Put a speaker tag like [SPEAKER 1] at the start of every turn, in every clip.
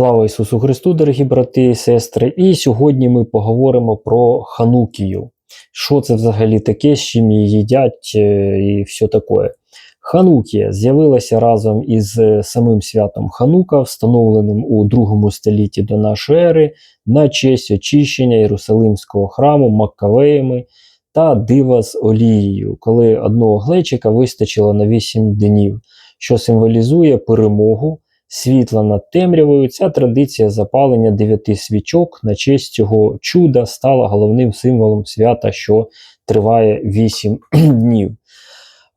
[SPEAKER 1] Слава Ісусу Христу, дорогі брати і сестри! І сьогодні ми поговоримо про Ханукію. Що це взагалі таке, з чим її їдять е, і все таке. Ханукія з'явилася разом із е, самим святом Ханука, встановленим у другому столітті до нашої ери, на честь очищення Єрусалимського храму Маккавеями та дива з олією, коли одного глечика вистачило на 8 днів, що символізує перемогу світла над темрявою, ця традиція запалення дев'яти свічок на честь цього чуда стала головним символом свята, що триває вісім днів.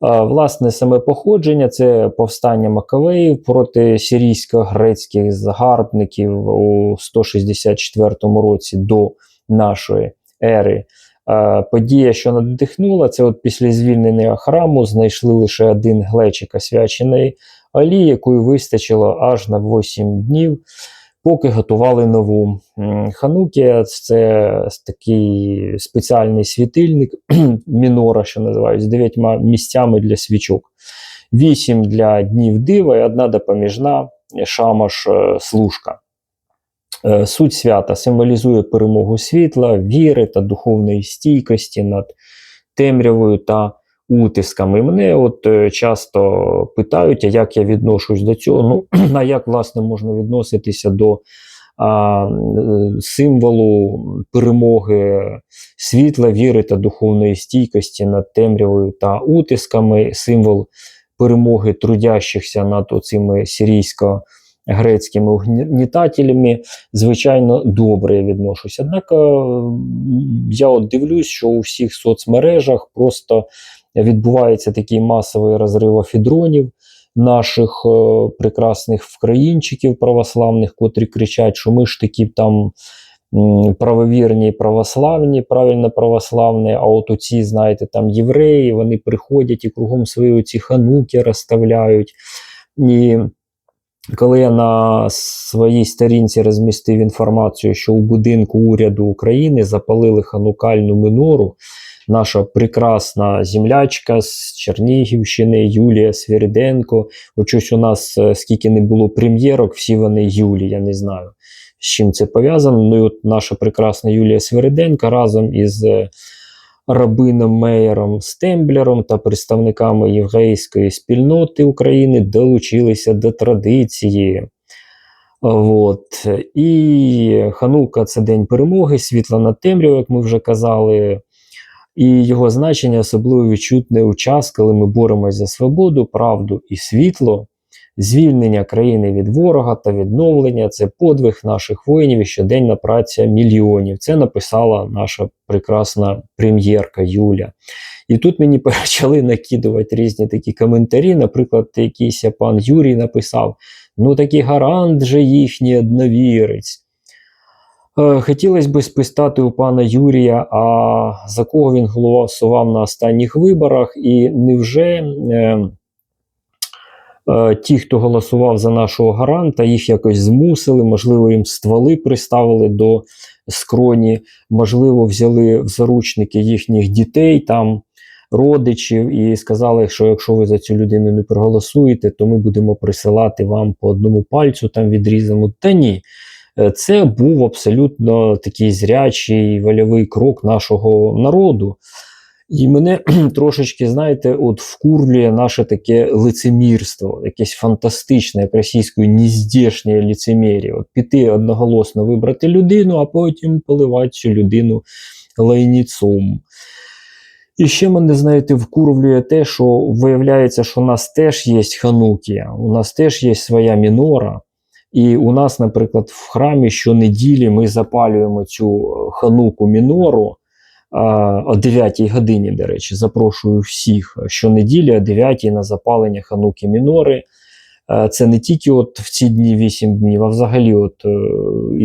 [SPEAKER 1] Власне, саме походження це повстання Макавеїв проти сирійсько-грецьких загарбників у 164 році до нашої ери. Подія, що надихнула, це от після звільнення храму знайшли лише один глечик освячений олії, якої вистачило аж на 8 днів, поки готували нову. Ханукія це такий спеціальний світильник мінора, що називають, з дев'ятьма місцями для свічок. Вісім для днів дива і одна допоміжна шамаш е, служка. Е, Суть свята символізує перемогу світла, віри та духовної стійкості над темрявою та утисками. Мене от е, часто питають, а як я відношусь до цього. Ну, а як власне можна відноситися до а, символу перемоги світла, віри та духовної стійкості над темрявою та утисками, символ перемоги трудящихся над оцими сирійсько грецькими угнітателями, звичайно, добре відношусь. Однак е, я от дивлюсь, що у всіх соцмережах просто відбувається такий масовий розрив афідронів наших е, прекрасних вкраїнчиків православних, котрі кричать, що ми ж такі там правовірні, православні, правильно православні, а от оці, знаєте, там євреї, вони приходять і кругом свої оці хануки розставляють. І коли я на своїй сторінці розмістив інформацію, що у будинку уряду України запалили ханукальну минору, наша прекрасна землячка з Чернігівщини Юлія Свіриденко. Очось у нас е, скільки не було прем'єрок, всі вони Юлі, я не знаю, з чим це пов'язано. Ну і от наша прекрасна Юлія Свириденко разом із е, рабином Мейером Стемблером та представниками єврейської спільноти України долучилися до традиції. От. І Ханука це День перемоги, світла над темрявою, як ми вже казали. І його значення особливо відчутне у час, коли ми боремось за свободу, правду і світло, звільнення країни від ворога та відновлення це подвиг наших воїнів і щоденна праця мільйонів. Це написала наша прекрасна прем'єрка Юля. І тут мені почали накидувати різні такі коментарі. Наприклад, якийсь пан Юрій написав: ну такий гарант же їхній одновірець. Е, Хотілося б спитати у пана Юрія, а за кого він голосував на останніх виборах, і невже е, е, ті, хто голосував за нашого гаранта, їх якось змусили, можливо, їм стволи приставили до скроні, можливо, взяли в заручники їхніх дітей, там, родичів, і сказали, що якщо ви за цю людину не проголосуєте, то ми будемо присилати вам по одному пальцю там відрізану. Та ні. Е, Це був абсолютно такий зрячий вольовий крок нашого народу. І мене трошечки, знаєте, от вкурлює наше таке лицемірство, якесь фантастичне, як російською ніздешнє лицемір'я. От піти одноголосно вибрати людину, а потім поливати цю людину лайніцом. І ще мене, знаєте, вкурвлює те, що виявляється, що у нас теж є ханукія, у нас теж є своя мінора. І у нас, наприклад, в храмі щонеділі ми запалюємо цю е, хануку мінору о 9 годині, до речі, запрошую всіх щонеділі о 9 на запалення хануки мінори. Е, Це не тільки от в ці дні 8 днів, а взагалі, от е,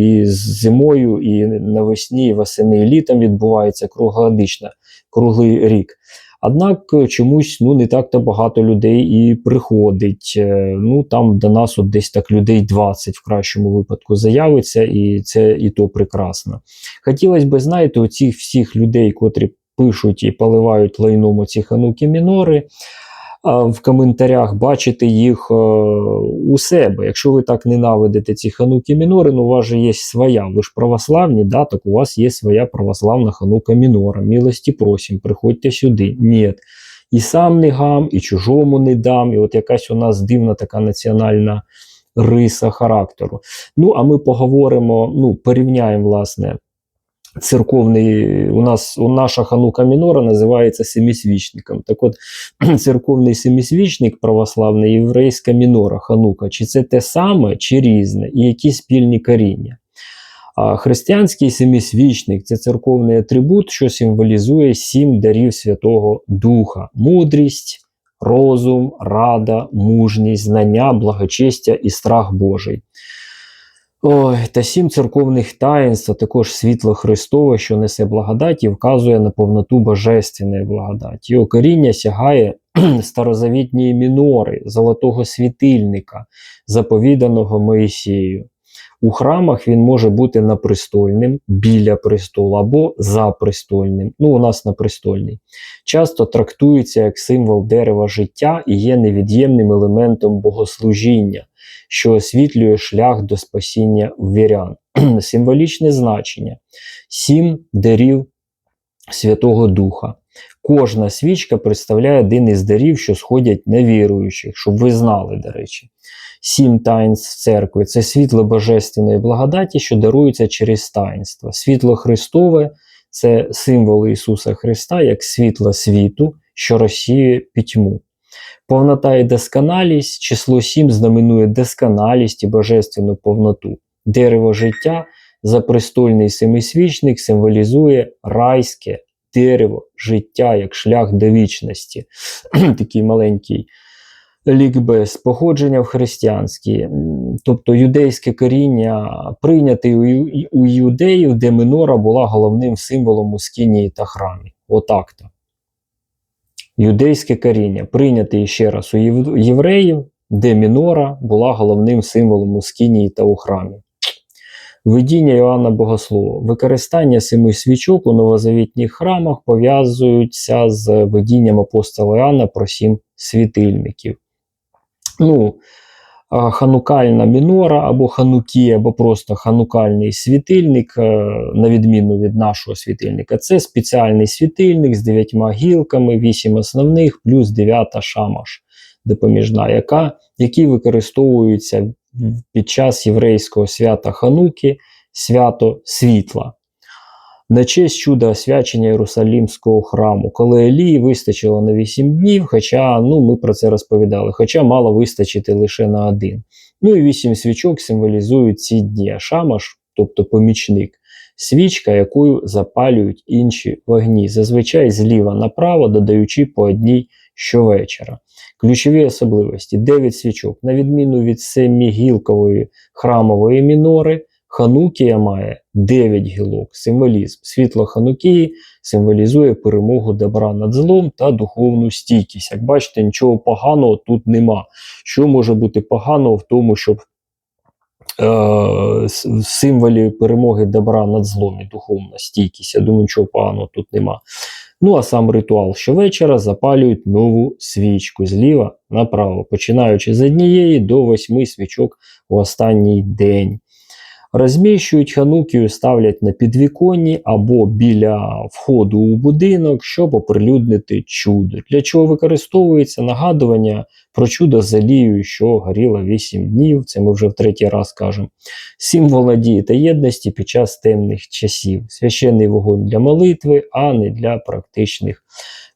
[SPEAKER 1] і зимою, і навесні, і восени, і літом відбувається круглогодично, круглий рік. Однак е, чомусь ну, не так-то багато людей і приходить. Е, Ну там до нас от десь так людей 20 в кращому випадку заявиться, і це і то прекрасно. Хотілося б, знаєте, оцих всіх людей, котрі пишуть і поливають лайном оці хануки мінори. В коментарях бачити їх е, у себе. Якщо ви так ненавидите ці хануки мінори, ну у вас же є своя. Ви ж православні, да, так у вас є своя православна ханука мінора. Милості просім, приходьте сюди. Ні. І сам не гам, і чужому не дам. І от якась у нас дивна така національна риса характеру. Ну, а ми поговоримо, ну, порівняємо, власне, церковний, у нас у наша ханука мінора називається семисвічником. Так от, церковний семисвічник, православний єврейська мінора, ханука, чи це те саме, чи різне, і які спільні коріння. А християнський семисвічник це церковний атрибут, що символізує сім дарів Святого Духа: мудрість, розум, рада, мужність, знання, благочестя і страх Божий. Ой, та сім церковних таїнств, а також світло Христове, що несе благодать і вказує на повноту божественної благодаті. Його коріння сягає старозавітньої мінори, золотого світильника, заповіданого Моїсією. У храмах він може бути напрестольним, біля престолу або запрестольним. Ну, у нас напрестольний. Часто трактується як символ дерева життя і є невід'ємним елементом богослужіння, що освітлює шлях до спасіння вірян. Символічне значення: сім дарів Святого Духа. Кожна свічка представляє один із дарів, що сходять на віруючих, щоб ви знали, до речі. Сім таїнств церкви це світло Божественної благодаті, що дарується через таїнство. Світло Христове це символ Ісуса Христа як світло світу, що розсіює пітьму. Повнота і досконалість, число 7 знаменує досконалість і божественну повноту. Дерево життя, запрестольний семисвічник символізує райське дерево життя як шлях до вічності. Такий маленький лікбез, походження в християнські, тобто юдейське коріння прийняте у, юдеїв, де минора була головним символом у скинії та храмі. Отак-то. Юдейське коріння прийняте ще раз у євреїв, де мінора була головним символом у скинії та у храмі. Видіння Іоанна Богослова. Використання семи свічок у новозавітніх храмах пов'язуються з видінням апостола Іоанна про сім світильників. Ну, Ханукальна мінора або ханукі, або просто ханукальний світильник, е, на відміну від нашого світильника, це спеціальний світильник з дев'ятьма гілками, вісім основних, плюс дев'ята шамаш допоміжна, яка, які використовуються під час єврейського свята Хануки, свято світла. На честь чуда освячення Єрусалімського храму, коли Елії вистачило на 8 днів, хоча ну, ми про це розповідали, хоча мало вистачити лише на один. Ну і вісім свічок символізують ці дні. Шамаш, тобто помічник, свічка, якою запалюють інші вогні, зазвичай зліва направо, додаючи по одній щовечора. Ключові особливості: 9 свічок, на відміну від семігілкової храмової мінори, Ханукія має 9 гілок. Символізм. Світло Ханукії символізує перемогу добра над злом та духовну стійкість. Як бачите, нічого поганого тут нема. Що може бути поганого в тому, щоб е, в символі перемоги добра над злом і духовна стійкість. Я думаю, нічого поганого тут нема. Ну, а сам ритуал щовечора запалюють нову свічку зліва направо, починаючи з однієї до восьми свічок у останній день. Розміщують ханукію, ставлять на підвіконні або біля входу у будинок, щоб оприлюднити чудо. Для чого використовується нагадування про чудо з що горіло 8 днів. Це ми вже в третій раз кажемо. Символ надії та єдності під час темних часів. Священний вогонь для молитви, а не для практичних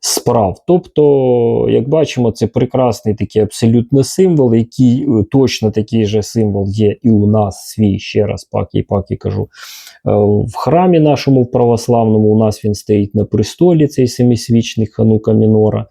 [SPEAKER 1] справ. Тобто, як бачимо, це прекрасний такий абсолютно символ, який е, точно такий же символ є і у нас свій, ще раз пак і пак і кажу. Е, в храмі нашому православному у нас він стоїть на престолі, цей семисвічник Ханука Мінора.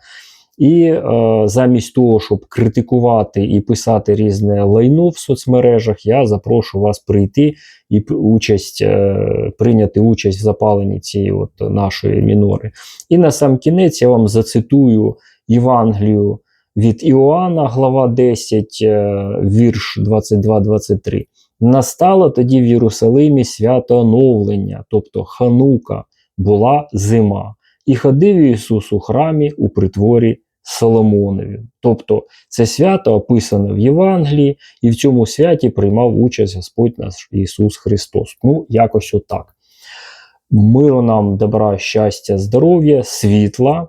[SPEAKER 1] І е, замість того, щоб критикувати і писати різне лайно в соцмережах, я запрошу вас прийти і участь, е, прийняти участь в запаленні цієї от нашої мінори. І на сам кінець я вам зацитую Євангелію від Іоанна, глава 10, е, вірш 22-23. Настало тоді в Єрусалимі свято оновлення, тобто Ханука, була зима. І ходив Ісус у храмі у притворі Соломонові. Тобто це свято описане в Євангелії, і в цьому святі приймав участь Господь наш Ісус Христос. Ну, якось отак. Миру нам, добра, щастя, здоров'я, світла,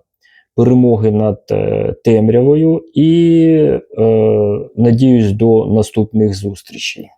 [SPEAKER 1] перемоги над е, темрявою і е, надіюсь до наступних зустрічей.